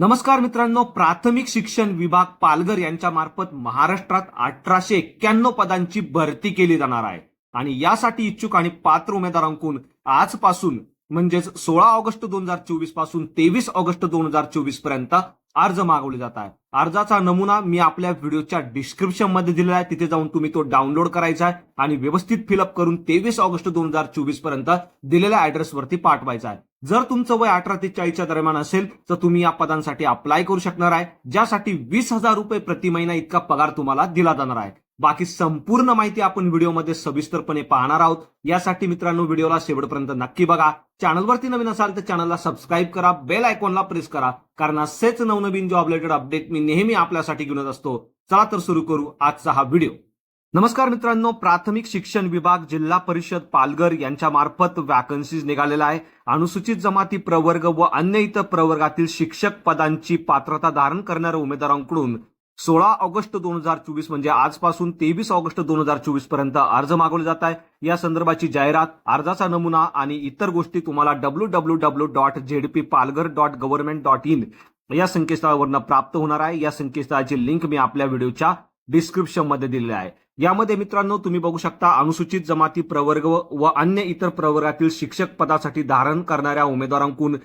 नमस्कार मित्रांनो प्राथमिक शिक्षण विभाग पालघर यांच्या मार्फत महाराष्ट्रात अठराशे एक्क्याण्णव पदांची भरती केली जाणार आहे. आणि यासाठी इच्छुक आणि पात्र उमेदवारांकडून आजपासून म्हणजेच सोळा ऑगस्ट दोन हजार चोवीसपासून तेवीस ऑगस्ट दोन हजार चोवीसपर्यंत अर्ज मागवले जात आहे अर्जाचा नमुना मी आपल्या व्हिडिओच्या डिस्क्रिप्शनमध्ये दिलेला आहे. तिथे जाऊन तुम्ही तो डाउनलोड करायचा आहे आणि व्यवस्थित फिलअप करून तेवीस ऑगस्ट दोन हजार चोवीसपर्यंत दिलेल्या ऍड्रेसवरती पाठवायचा आहे. जर तुमचं वय अठरा ते चाळीसच्या दरम्यान असेल तर तुम्ही या पदांसाठी अप्लाय करू शकणार आहे ज्यासाठी वीस हजार रुपये प्रति महिना इतका पगार तुम्हाला दिला जाणार आहे. बाकी संपूर्ण माहिती आपण व्हिडिओमध्ये सविस्तरपणे पाहणार आहोत. यासाठी मित्रांनो व्हिडिओला शेवटपर्यंत नक्की बघा. चॅनलवरती नवीन असाल तर चॅनलला सबस्क्राईब करा बेल आयकॉनला प्रेस करा कारण असेच नवनवीन जॉब रिलेटेड अपडेट मी नेहमी आपल्यासाठी घेऊन असतो. चला तर सुरू करू आजचा हा व्हिडिओ. नमस्कार मित्रांनो प्राथमिक शिक्षण विभाग जिल्हा परिषद पालघर यांच्या मार्फत वॅकन्सीज निघालेला आहे. अनुसूचित जमाती प्रवर्ग व अन्य इतर प्रवर्गातील शिक्षक पदांची पात्रता धारण करणाऱ्या उमेदवारांकडून सोळा ऑगस्ट दोन हजार चोवीस म्हणजे आजपासून तेवीस ऑगस्ट दोन हजार चोवीसपर्यंत अर्ज मागवले जात आहे या संदर्भाची जाहिरात अर्जाचा नमुना आणि इतर गोष्टी तुम्हाला W W W dot ZP Palghar dot government dot in या संकेतस्थळावरनं प्राप्त होणार आहे. या संकेतस्थळाची लिंक मी आपल्या व्हिडिओच्या डिस्क्रिप्शनमध्ये दिलेले आहे. यामध्ये मित्रांनो तुम्ही बघू शकता अनुसूचित जमाती प्रवर्ग व अन्य इतर प्रवर्गातील शिक्षक पदासाठी धारण करणाऱ्या उमेदवारांकडून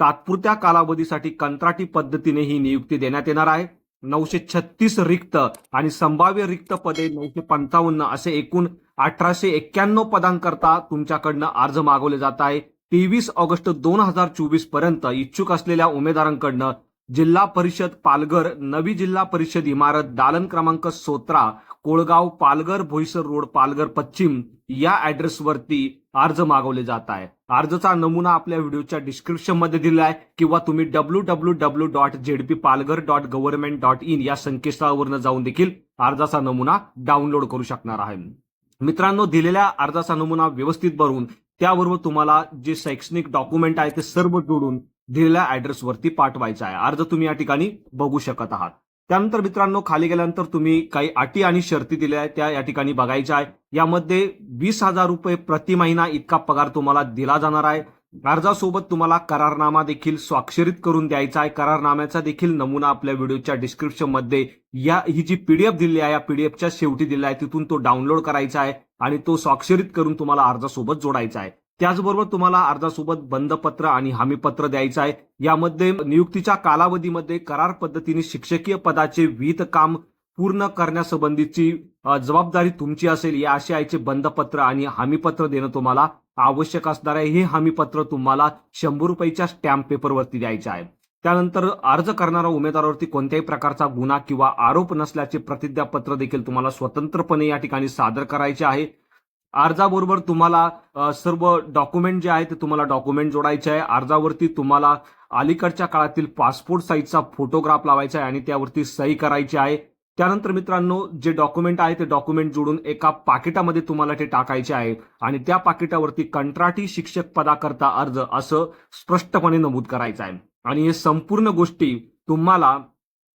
तात्पुरत्या कालावधीसाठी कंत्राटी पद्धतीने ही नियुक्ती देण्यात येणार आहे. नऊशे छत्तीस रिक्त आणि संभाव्य रिक्त पदे नऊशे पंचावन्न असे एकूण अठराशे एक्क्याण्णव पदांकरता तुमच्याकडनं अर्ज मागवले जात आहे. तेवीस ऑगस्ट दोन हजार चोवीसपर्यंत इच्छुक असलेल्या उमेदवारांकडनं जिल्हा परिषद पालघर नवी जिल्हा परिषद इमारत दालन क्रमांक सोत्रा कोळगाव पालघर भोईसर रोड पालघर पश्चिम या ऍड्रेसवरती अर्ज मागवले जात आहे. अर्जचा नमुना आपल्या व्हिडिओच्या डिस्क्रिप्शनमध्ये दिला आहे किंवा तुम्ही W W W dot ZP Palghar dot government dot in या संकेतस्थळावरनं जाऊन देखील अर्जाचा नमुना डाउनलोड करू शकणार आहे. मित्रांनो दिलेल्या अर्जाचा नमुना व्यवस्थित भरून त्याबरोबर तुम्हाला जे शैक्षणिक डॉक्युमेंट आहे ते सर्व जोडून दिलेल्या ऍड्रेसवरती पाठवायचा आहे. अर्ज तुम्ही या ठिकाणी बघू शकत आहात. त्यानंतर मित्रांनो खाली गेल्यानंतर तुम्ही काही अटी आणि शर्ती दिल्या आहेत त्या या ठिकाणी बघायच्या आहे. यामध्ये वीस हजार रुपये प्रति महिना इतका पगार तुम्हाला दिला जाणार आहे. अर्जासोबत तुम्हाला करारनामा देखील स्वाक्षरित करून द्यायचा आहे. करारनाम्याचा देखील नमुना आपल्या व्हिडिओच्या डिस्क्रिप्शनमध्ये या ही जी पीडीएफ दिली आहे या पीडीएफच्या शेवटी दिली आहे तिथून तो डाउनलोड करायचा आहे आणि तो स्वाक्षरित करून तुम्हाला अर्जासोबत जोडायचा आहे. त्याचबरोबर तुम्हाला अर्जासोबत बंदपत्र आणि हमीपत्र द्यायचं आहे. यामध्ये नियुक्तीच्या कालावधीमध्ये करार पद्धतीने शिक्षकीय पदाचे विहित काम पूर्ण करण्यासंबंधीची जबाबदारी तुमची असेल या आशयाचे बंदपत्र आणि हमीपत्र देणं तुम्हाला आवश्यक असणार आहे. हे हमीपत्र तुम्हाला शंभर रुपयाच्या स्टॅम्प पेपरवरती द्यायचे आहे. त्यानंतर अर्ज करणाऱ्या उमेदवारावरती कोणत्याही प्रकारचा गुन्हा किंवा आरोप नसल्याचे प्रतिज्ञापत्र देखील तुम्हाला स्वतंत्रपणे या ठिकाणी सादर करायचे आहे. अर्जाबरोबर तुम्हाला सर्व डॉक्युमेंट जे आहे ते तुम्हाला डॉक्युमेंट जोडायचे आहे. अर्जावरती तुम्हाला अलीकडच्या काळातील पासपोर्ट साईजचा फोटोग्राफ लावायचा आहे आणि त्यावरती सही करायची आहे. त्यानंतर मित्रांनो जे डॉक्युमेंट आहे ते डॉक्युमेंट जोडून एका पाकिटामध्ये तुम्हाला ते टाकायचे आहे. आणि त्या पाकिटावरती कंत्राटी शिक्षक पदाकरता अर्ज असं स्पष्टपणे नमूद करायचं आहे. आणि हे संपूर्ण गोष्टी तुम्हाला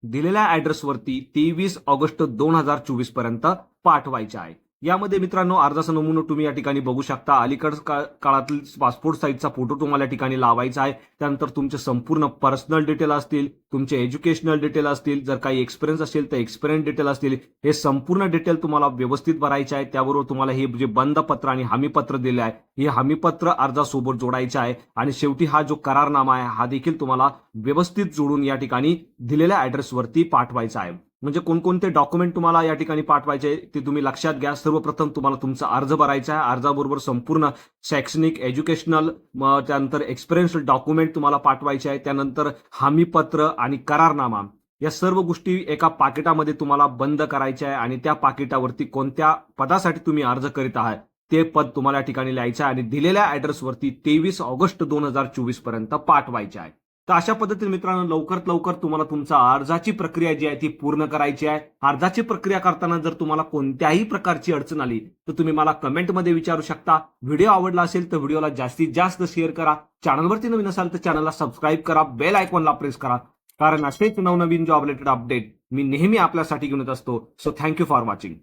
दिलेल्या ऍड्रेसवरती तेवीस ऑगस्ट दोन हजार चोवीसपर्यंत पाठवायच्या आहे. यामध्ये मित्रांनो अर्जाचा नमुना तुम्ही या ठिकाणी बघू शकता. अलीकड काळातील पासपोर्ट साईजचा फोटो तुम्हाला या ठिकाणी लावायचा आहे. त्यानंतर तुमचे संपूर्ण पर्सनल डिटेल असतील तुमचे एज्युकेशनल डिटेल असतील जर काही एक्सपिरियन्स असेल तर एक्सपिरियन्स डिटेल असतील. हे संपूर्ण डिटेल तुम्हाला व्यवस्थित भरायचे आहे. त्याबरोबर तुम्हाला हे जे बंदपत्र आणि हमीपत्र दिले आहे हे हमीपत्र अर्जासोबत जोडायचे आहे. आणि शेवटी हा जो करारनामा आहे हा देखील तुम्हाला व्यवस्थित जोडून या ठिकाणी दिलेल्या ऍड्रेसवरती पाठवायचा आहे. म्हणजे कोणकोणते डॉक्युमेंट तुम्हाला या ठिकाणी पाठवायचे ते तुम्ही लक्षात घ्या. सर्वप्रथम तुम्हाला तुमचा अर्ज भरायचा आहे. अर्जाबरोबर संपूर्ण शैक्षणिक एज्युकेशनल त्यानंतर एक्सपिरियन्स डॉक्युमेंट तुम्हाला पाठवायचे आहे त्यानंतर हमीपत्र आणि करारनामा. या सर्व गोष्टी एका पाकिटामध्ये तुम्हाला बंद करायच्या आहे आणि त्या पाकिटावरती कोणत्या पदासाठी तुम्ही अर्ज करीत आहात ते पद तुम्हाला या ठिकाणी लिहायचं आहे आणि दिलेल्या ऍड्रेसवरती तेवीस ऑगस्ट दोन हजार चोवीसपर्यंत पाठवायचे आहे. तर अशा पद्धतीने मित्रांनो लवकरात लवकर तुम्हाला तुमचा अर्जाची प्रक्रिया जी आहे ती पूर्ण करायची आहे. अर्जाची प्रक्रिया करताना जर तुम्हाला कोणत्याही प्रकारची अडचण आली तर तुम्ही मला कमेंटमध्ये विचारू शकता. व्हिडिओ आवडला असेल तर व्हिडिओला जास्तीत जास्त शेअर करा. चॅनलवरती नवीन असाल तर चॅनलला सबस्क्राईब करा. बेल आयकॉनला प्रेस करा. कारण असेच नवनवीन जॉब रिलेटेड अपडेट मी नेहमी आपल्यासाठी घेऊन येत असतो. So thank you for watching